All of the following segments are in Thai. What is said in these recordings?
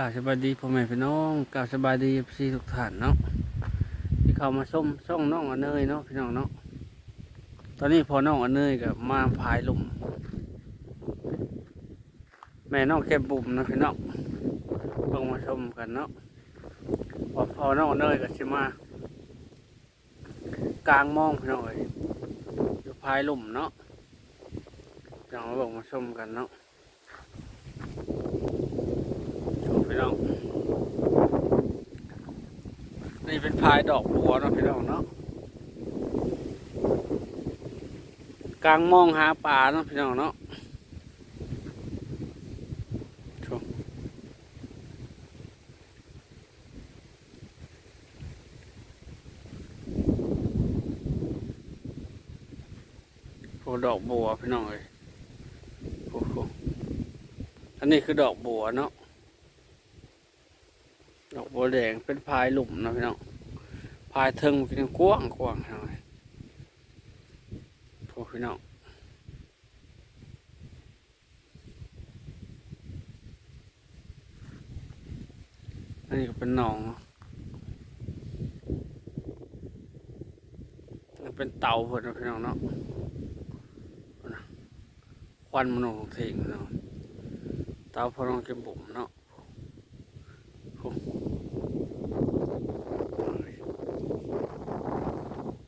กล่าวสบายดีพ่อแม่พี่น้องกล่าวสบายดีพี่ทุกท่านเนาะที่เข้ามาส้มช่องน้องอเนยเนาะพี่น้องเนาะตอนนี้พอน้องอเนยกับมาพายลุมแม่น้องแก้มบุ๋มนะพี่น้องลงมาชมกันเนาะพอพอน้องอเนยกับชิมากลางมองพี่น้องเอ้ยอยู่พายลุมเนาะเดี๋ยวมาบอกมาชมกันเนาะ ชมพี่ น้อง นี่เป็นพายดอกบัวเนาะพี่น้องเนาะกลางมองหาปลาเนาะพี่น้องเนาะชมโอ้ดอกบัวพี่น้องเอ้ยโอ้โหอันนี้คือดอกบัวเนาะ บัวแดงเป็นพายหลุมนะพี่น้องพายเทิงเป็นกว้างกว้างหน่อยโอ้พี่น้องอันนี้ก็เป็นหนองนเป็นเตาเพิ่นนะพี่น้องเนาะควันมันออกเถิงเนาะเตาพอลองเก็บบุ๋มเนาะ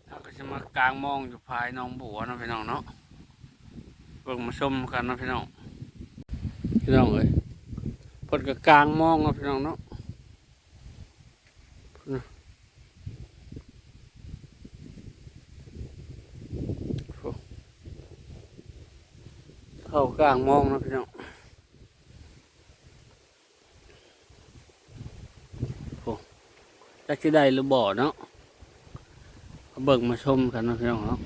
เราก็จะ มากลางมองอยู่ภายน้องบัวนะพี่น้องเนาะเบิ่งมาชมกันนะพี่น้องพี่น้องเอ้ยเพิ่นก็กลางมองนะพี่น้องเนาะเข้ากลางมองนะพี่น้องโอ้จักสิได้หรือบ่เนาะ เบิ่งมาชมกันนะพี่น้องเนาะ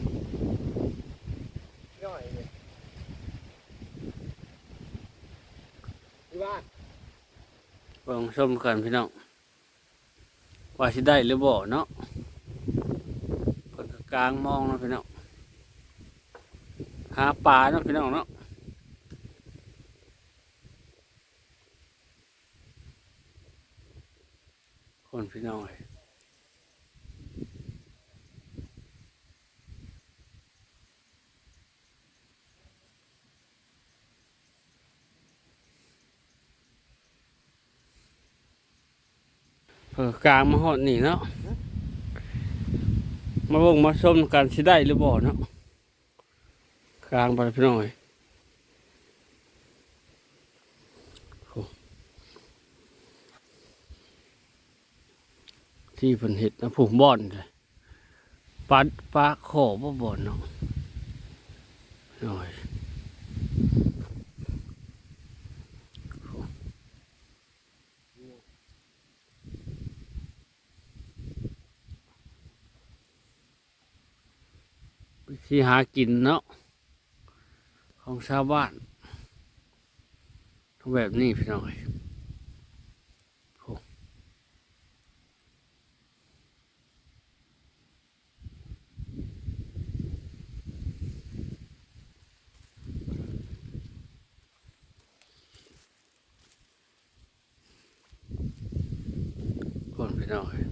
เบ้านเบิ่งมาชมกันพี่น้องว่าสิได้หรือบ่เนาะเพิ่นกลางมองนะพี่น้องหาปลาเนาะพี่น้องเนาะคนพี่น้องเอ้ย เพิ่นก็กลางมาฮอดนี่เนาะมาเบิ่งมาชมกันสิได้หรือบ่เนาะกลางไปพี่น้องเอ้ยโอ้ที่เพิ่นเฮ็ดนะผูกบ่อนเลยปลาปลาขอบ่บ่อนเนาะโอ้ย ที่หากินเนาะของชาวบ้านทุกแบบนี้พี่น้องเอ้ยโอ้คนพี่น้องเอ้ย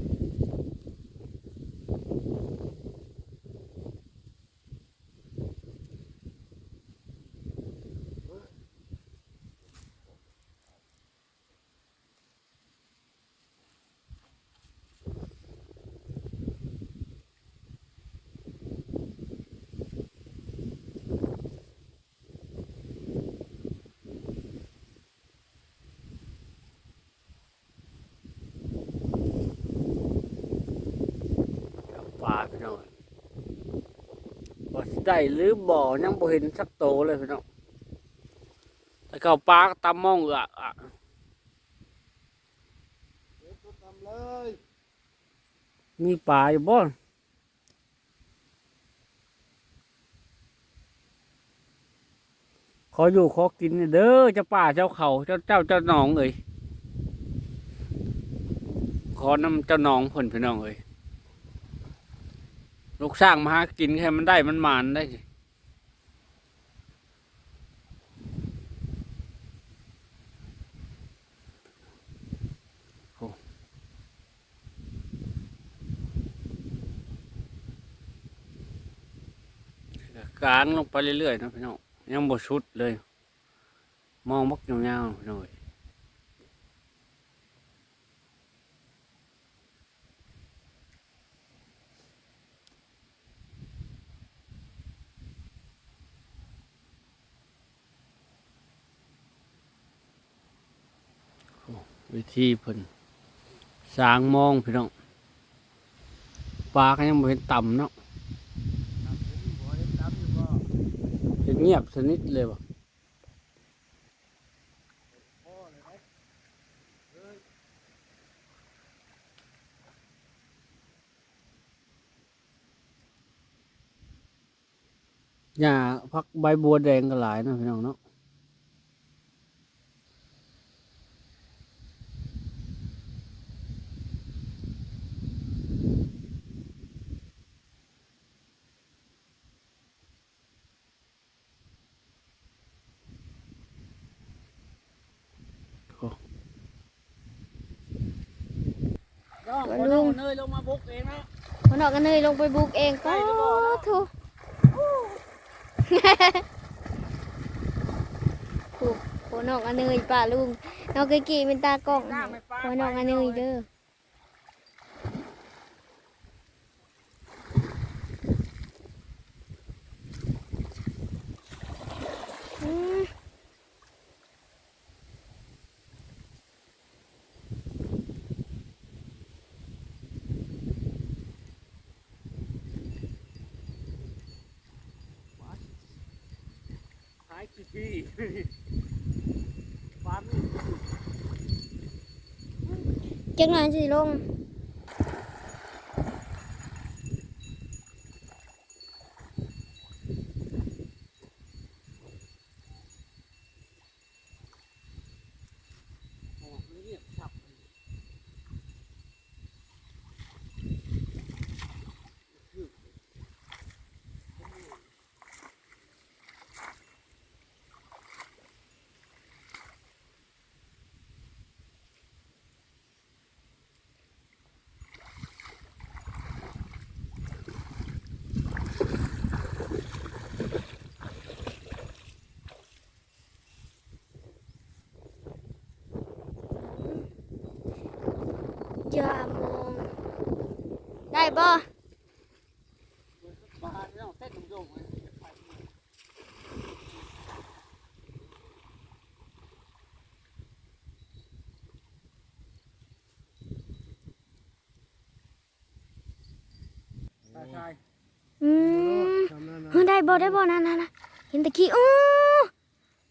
กับปลาพี่น้องว่าสิ ได้หรือบ่อยังบ่เห็นสักโตเลยพี่น้องแต่เขาปลาก็ตามมองเอือะอะเด็กก็ทำเลยมีปลาอยู่บ่ขออยู่ขอกินเด้อเจ้าป่าเจ้าเขาเจ้าเจ้าเจ้าหนองเอ้ยขอนำเจ้าหนองผลพี่น้องเอ้ย ลูกสร้างมาหากินแค่มันได้มันหมานได้การลงไปเรื่อยๆนะพี่น้องยังบ่ชุดเลย มองมักยาวๆหน่อย วิธีเพิ่นสางมองพี่น้องปลาก็ยังบ่เห็นต่ำเนาะเห็นเงียบสนิทเลยบ่พ่อยไหญ้าพักใบบัวแดงก็หลายนะพี่น้องเนาะ น้องคนลุน้องเนยลงมาบุกเองนะคนออกกันเนยลงไปบุกเองก็ถูกถูกคนออกกันเนยป่าลุงน้องเกกี้เป็นตากล้องคนออกกันเนยเด้อายกี่ที่ฟันจังหน่อยสิลง โอ้เงียบฉับ อย่ามองได้ บ่ปลาที่น้องเต้นโยงๆเลยตาชายอืมทำนั่นนะเฮ้ยได้บ่ได้บ่นั่นนะเห็นตะกี้โอ้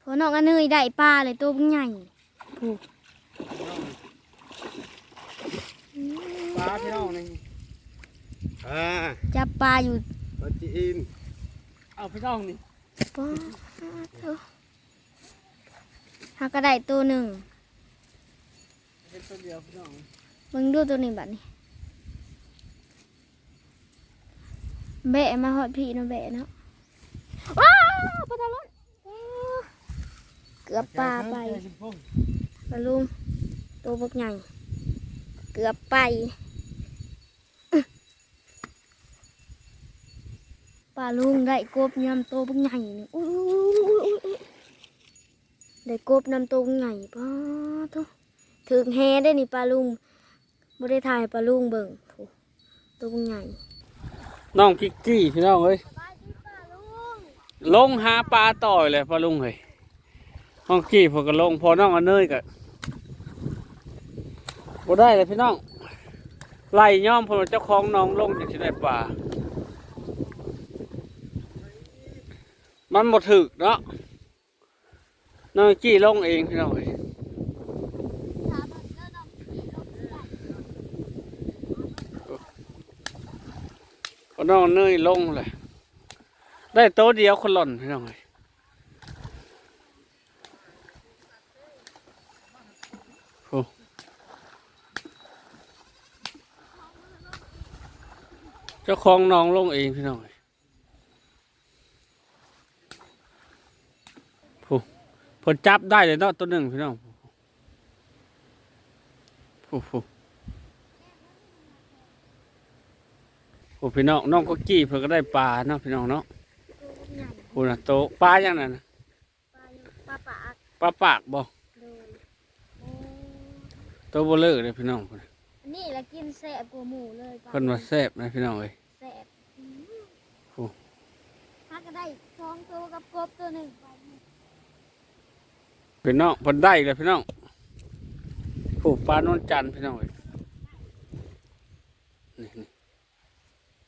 พอน้องอันเนยได้ปลาเลยตัวมันใหญ่ผูกปลาที่น้องนี่ อ่าจับปลาอยู่ปลาจีนเอาพี่น้องนี่ป้าเถอะหากก็ได้ตัวหนึ่งเป็นตัวเดียวพี่น้องมึงดูตัวนี้บัดนี้แบะมาหอดพี่เนาะแบะเนาะว้าวปลาตะลอนอ้าวเกือบปลาไปใจสิบพงปลาลุงตัวบักใหญ่เกือบไป ลาลุงได้กบยำโตบักใหญ่นี่อุ้ยได้กบนำโตบักใหญ่ป้าทุถึงแฮได้นี่ปลาลุงไม่ได้ถ่ายปลาลุงเบิ่งโถตัวบักใหญ่น้องกิกกี้พี่น้องเอ้ยลงหาปลาต่อยเลยพ่อลุงเฮ้ยน้องกี้พอก็ลงพอน้องอันเนยก็บ่ได้เลยพี่น้องไล่ย่อมพอเจ้าของน้องลงจากที่ได้ปลา มันบ่ถึกเนาะน้องกี้ลงเองพี่น้องเอ้ยพอน้องอันเนยลงเลยได้โต๊ะเดียวคนหล่นพี่น้องเอ้ยเจ้าของน้องลงเองพี่น้องผู้ ผลจับได้เลยเนาะตัวหนึ่งพี่น้องผู้ผู้ผู้พี่น้องน้องก็กี้เพื่อก็ได้ปลาเนาะพี่น้องเนาะใหญ่พูดนะโตปลาอย่างนั้นน่ะปลาอยู่ปลาปากปลาปากบ่โดยโอ้โตบ่เลิกเลยพี่น้องพุ่นน่ะอันนี้ละกินแซ่บกว่าหมูเลยปลาเพิ่นว่าแซ่บนะพี่น้องเอ้ยแซ่บอืมโอ้ถ้าก็ได้สองตัวกับกบตัวหนึ่งไป พี่น้องเพิ่นได้อีกแล้วพี่น้องผูกปลานวลจันทร์พี่น้องเอ้ยนี่นี่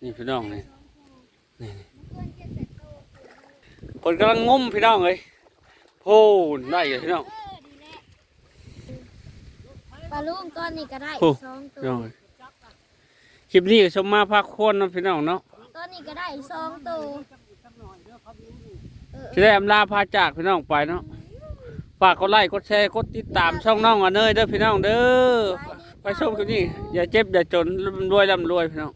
นี่พี่น้องนี่นี่นี่เพื่อนเจ็ดแปดตัวเพิ่นกำลังงมพี่น้องเอ้ยโพูนได้อีกแล้วพี่น้องเออดีแหละปลาลูกก้อนนี้ก็ได้โอ้สองตัพี่วน้องเอ้ยคลิปนี้ก็ชมมาพักโคนเนาะพี่น้องเนาะก้อนนี้ก็ได้สองตัวเออสิได้อำลาพาจากพี่น้องไปเนาะ ฝากกดไลค์กดแชร์กดติดตามช่องน้องอันเนยเด้อพี่น้องเด้อไปชมกันนี่อย่าเจ็บอย่าจนร่ำรวยร่ำรวยพี่น้อง